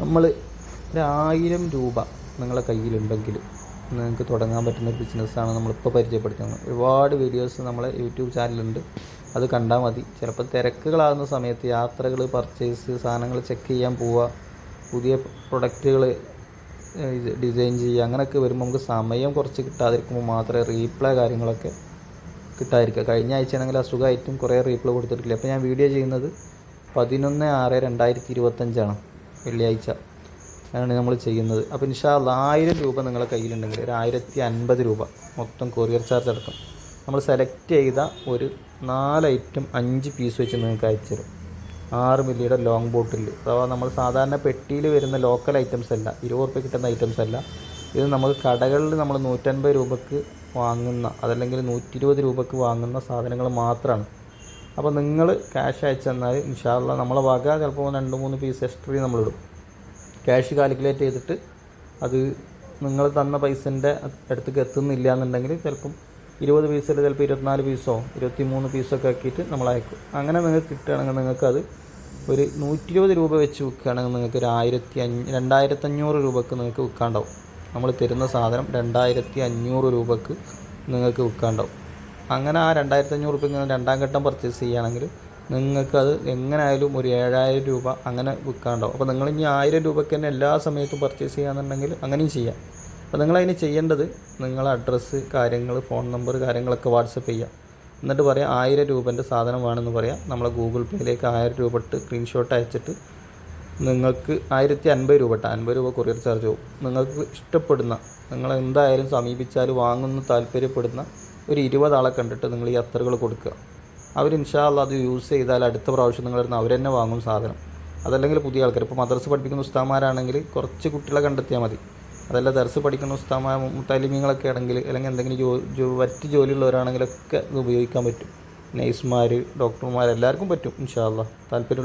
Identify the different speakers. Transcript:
Speaker 1: നമ്മൾ ഒരായിരം രൂപ നിങ്ങളെ കയ്യിലുണ്ടെങ്കിൽ നിങ്ങൾക്ക് തുടങ്ങാൻ പറ്റുന്ന ഒരു ബിസിനസ്സാണ് നമ്മളിപ്പോൾ പരിചയപ്പെടുത്തുന്നത്. ഒരുപാട് വീഡിയോസ് നമ്മളെ യൂട്യൂബ് ചാനലുണ്ട് അത് കണ്ടാൽ മതി. ചിലപ്പോൾ തിരക്കുകളാകുന്ന സമയത്ത് യാത്രകൾ പർച്ചേസ് സാധനങ്ങൾ ചെക്ക് ചെയ്യാൻ പോവുക പുതിയ പ്രൊഡക്റ്റുകൾ ഡിസൈൻ ചെയ്യുക. അങ്ങനെയൊക്കെ വരുമ്പോൾ നമുക്ക് സമയം കുറച്ച് കിട്ടാതിരിക്കുമ്പോൾ മാത്രമേ റീപ്ലൈ കാര്യങ്ങളൊക്കെ കിട്ടാതിരിക്കുക. കഴിഞ്ഞ ആഴ്ചയാണെങ്കിൽ അസുഖമായിട്ടും കുറേ റീപ്ലൈ കൊടുത്തിട്ടില്ല? അപ്പോൾ ഞാൻ വീഡിയോ ചെയ്യുന്നത് പതിനൊന്ന് ആറ് രണ്ടായിരത്തി ഇരുപത്തഞ്ചാണ്. വെള്ളിയാഴ്ച. ആണ് നമ്മൾ ചെയ്യുന്നത്. അപ്പോൾ ഇൻഷാല്ല ആയിരം രൂപ നിങ്ങളുടെ കയ്യിലുണ്ടെങ്കിൽ ഒരു ആയിരത്തി അൻപത് രൂപ മൊത്തം കൊറിയർ ചാർജ് അടക്കം നമ്മൾ സെലക്ട് ചെയ്ത ഒരു നാല് ഐറ്റം അഞ്ച് പീസ് വെച്ച് നിങ്ങൾക്ക് അയച്ചു തരും. ആറ് മില്ലിയുടെ ലോങ് ബോട്ടിൽ അഥവാ നമ്മൾ സാധാരണ പെട്ടിയിൽ വരുന്ന ലോക്കൽ ഐറ്റംസ് അല്ല ഇരുപത് റുപ്യ കിട്ടുന്ന ഐറ്റംസ് അല്ല ഇത് നമുക്ക് കടകളിൽ നമ്മൾ നൂറ്റൻപത് രൂപക്ക് വാങ്ങുന്ന അതല്ലെങ്കിൽ നൂറ്റി ഇരുപത് രൂപക്ക് വാങ്ങുന്ന സാധനങ്ങൾ മാത്രമാണ് അപ്പോൾ നിങ്ങൾ ക്യാഷ് അയച്ചു തന്നാൽ ഇൻഷാല്ല നമ്മളെ വക ചിലപ്പോൾ രണ്ട് മൂന്ന് പീസ് എക്സ്ട്രീ നമ്മളിടും. ക്യാഷ് കാൽക്കുലേറ്റ് ചെയ്തിട്ട് അത് നിങ്ങൾ തന്ന പൈസന്റെ അടുത്തേക്ക് എത്തുന്നില്ല എന്നുണ്ടെങ്കിൽ ചിലപ്പം ഇരുപത് പീസിൽ ചിലപ്പോൾ ഇരുപത്തിനാല് പീസോ ഇരുപത്തി മൂന്ന് പീസോ ഒക്കെ ആക്കിയിട്ട് നമ്മൾ അയക്കും. അങ്ങനെ നിങ്ങൾക്ക് കിട്ടുകയാണെങ്കിൽ നിങ്ങൾക്കത് ഒരു നൂറ്റി ഇരുപത് രൂപ വെച്ച് വിൽക്കുകയാണെങ്കിൽ നിങ്ങൾക്ക് ഒരു ആയിരത്തി അഞ്ഞ് രണ്ടായിരത്തി അഞ്ഞൂറ് രൂപക്ക് നിങ്ങൾക്ക് വിൽക്കാണ്ടാവും. നമ്മൾ തരുന്ന സാധനം രണ്ടായിരത്തി അഞ്ഞൂറ് രൂപക്ക് നിങ്ങൾക്ക് വിൽക്കാണ്ടാവും. അങ്ങനെ ആ രണ്ടായിരത്തി അഞ്ഞൂറ് രൂപ നിങ്ങൾ രണ്ടാം ഘട്ടം പർച്ചേസ് ചെയ്യുകയാണെങ്കിൽ നിങ്ങൾക്കത് എങ്ങനെയായാലും ഒരു ഏഴായിരം രൂപ അങ്ങനെ വിൽക്കാണ്ടാവും അപ്പോൾ നിങ്ങൾ ഇനി ആയിരം രൂപയ്ക്ക് തന്നെ എല്ലാ സമയത്തും പർച്ചേസ് ചെയ്യാന്നുണ്ടെങ്കിൽ അങ്ങനെയും ചെയ്യാം. അപ്പോൾ നിങ്ങളതിന് ചെയ്യേണ്ടത് നിങ്ങളെ അഡ്രസ്സ് കാര്യങ്ങൾ ഫോൺ നമ്പർ കാര്യങ്ങളൊക്കെ വാട്സപ്പ് ചെയ്യാം എന്നിട്ട് പറയാം ആയിരം രൂപേന്റെ സാധനം വേണമെന്ന് പറയാം. നമ്മളെ ഗൂഗിൾ പേയിലേക്ക് ആയിരം രൂപ ഇട്ട് സ്ക്രീൻഷോട്ട് അയച്ചിട്ട് നിങ്ങൾക്ക് ആയിരത്തി അൻപത് രൂപ ഇട്ട് അൻപത് രൂപ കൊറിയർ ചാർജ് പോകും നിങ്ങൾക്ക് ഇഷ്ടപ്പെടുന്ന നിങ്ങൾ എന്തായാലും സമീപിച്ചാൽ വാങ്ങുന്ന താല്പര്യപ്പെടുന്ന ഒരു ഇരുപതാളെ കണ്ടിട്ട് നിങ്ങൾ ഈ അത്തറുകൾ കൊടുക്കുക. അവർ ഇൻഷാല്ല അത് യൂസ് ചെയ്താൽ അടുത്ത പ്രാവശ്യം നിങ്ങൾ അവർ തന്നെ വാങ്ങും സാധനം. അതല്ലെങ്കിൽ പുതിയ ആൾക്കാർ ഇപ്പോൾ മദർസ് പഠിപ്പിക്കുന്ന ഉസ്താമാരാണെങ്കിൽ കുറച്ച് കുട്ടികളെ കണ്ടെത്തിയാൽ മതി. അതല്ല ദർസ് പഠിക്കുന്ന ഉസ്താമാ തലിമീങ്ങളൊക്കെ ആണെങ്കിൽ അല്ലെങ്കിൽ എന്തെങ്കിലും ജോ മറ്റ് ജോലിയുള്ളവരാണെങ്കിലൊക്കെ ഇത് ഉപയോഗിക്കാൻ പറ്റും. നഴ്സുമാർ ഡോക്ടർമാർ എല്ലാവർക്കും പറ്റും ഇൻഷാല്ല താല്പര്യം